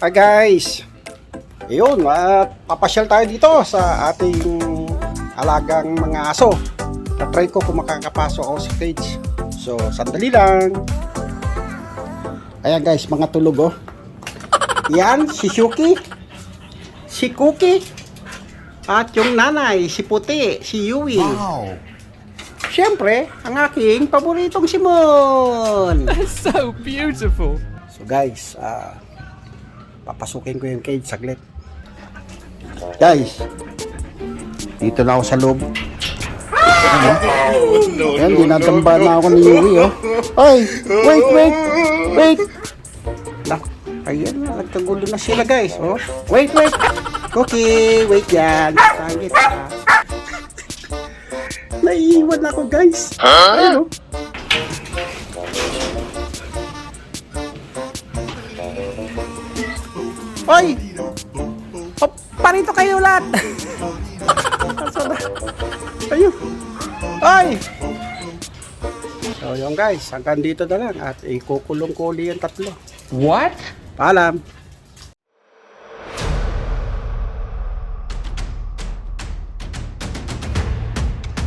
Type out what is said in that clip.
Hi guys! Ayun, at papasyal tayo dito sa ating alagang mga aso. Na-try ko kung makakapasok ako sa cage. So, sandali lang. Ayan guys, mga tulog oh. Yan, si Shuki. Si Cookie. At yung nanay, si Puti, si Yui. Wow. Siyempre, ang aking paboritong Simon. so beautiful. So guys, ah papasukin ko yung cage saglit. Guys, dito na ako sa loob. Ayan, dinadamba na ako ni Yui, oh. Ay, wait, wait, wait. Na, ayan na, nagkagulo na sila, guys, oh. Wait, wait. Okay, wait yan. Sagit, ah. Naiiwan ako, guys. Ayun, oh. Hoy! Pa parito kayo lahat! Ayun! Hoy! So yun guys, hanggang dito na lang at ikukulong ko uli yung tatlo. What? Paalam!